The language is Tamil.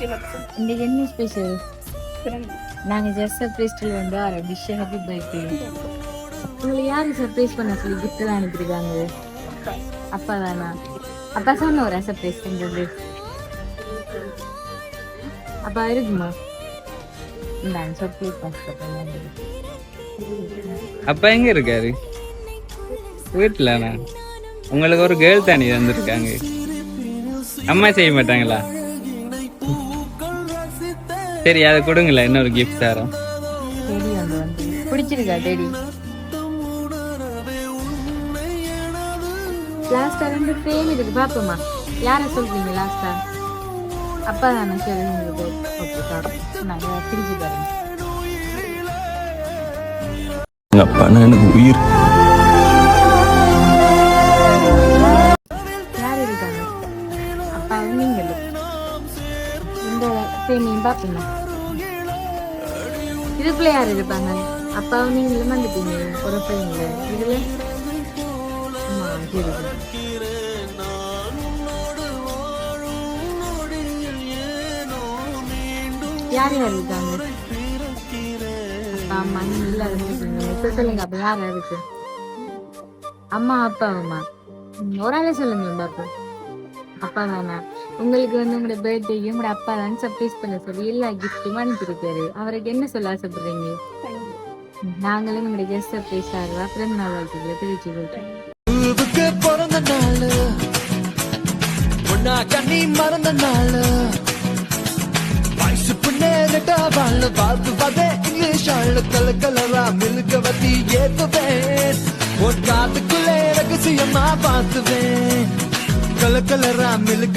இன்னைக்கு என்ன ஸ்பெஷல் நாங்க ஜஸ்ட் சர்ப்ரைஸ்டில் வந்து வர விஷ் ஹாப்பி பர்த்டே உங்களை யாரு சர்ப்ரைஸ் பண்ண சொல்லி எல்லாம் அனுப்பியிருக்காங்க? அப்பா தானா? அப்பா சொன்ன ஒரு சர்ப்ரைஸ் பண்றது அப்பா இருக்குமா? இந்தாங்க சர்ப்ரைஸ் பண்ணுறது அப்பா எங்க இருக்காரு? வீட்டுலண்ணா உங்களுக்கு ஒரு கேர்ள் தானி வந்திருக்காங்க அம்மா செய்ய மாட்டாங்களா? சரி அதை கொடுங்களேன். இன்னொரு கிஃப்ட் தரோம். டெடி வந்து வந்து. பிடிச்சிருக்கா டெடி லாஸ்டா ரெண்டு ஃப்ரேம் இருக்கு. பாப்போமா யார சொல்றீங்க லாஸ்டா அப்பா தானே சரி உங்களுக்கு ஓகே பாப்போம் நாங்கள் பிரிச்சு தரோம் எங்க அப்பானா எனக்கு உயிர். யார் இருக்காங்க? அப்பா நீங்கள் இந்த ஃப்ரேமையும் பார்ப்பீங்க இதுக்குள்ள யார் இருப்பாங்க. அப்பாவும் நீங்களும் வந்துட்டீங்க. ஒரு ஃப்ரேம்ல இதுல யார் யார் இருக்காங்க? அப்பா அம்மா நீங்க சொல்லுங்க அப்ப யார் யார் அம்மா அப்பா அம்மா. ஒரு ஆளே சொல்லுங்க பாப்பா அப்பா தானா உங்களுக்கு வந்து உங்களோட பர்த்டேயும் உங்களோட அப்பா தான் சர்ப்ரைஸ் பண்ண சொல்லி எல்லா கிஃப்ட்டும் அனுப்பியிருக்காரு. அவருக்கு என்ன சொல்ல ஆசைப்படுறீங்க? நாங்களும் உங்களுடைய கெஸ்ட் சர்ப்ரைஸ் ஆகுவா? பிறந்த நாள் வாழ்த்துக்களை தெரிவிச்சு கொள்றேன் பிறந்த நாள். பொண்ணா கண்ணி மறந்த நாள். வயசு பின்னே ரெட்டா வாழ். பார்த்து பார்த்தே இங்கிலீஷ் ஆள். கல கலரா மில்க வத்தி ஏத்துவேன். ஒரு காத்துக்குள்ளே ரகசியமா பார்த்துவேன். கல கலரா மில்க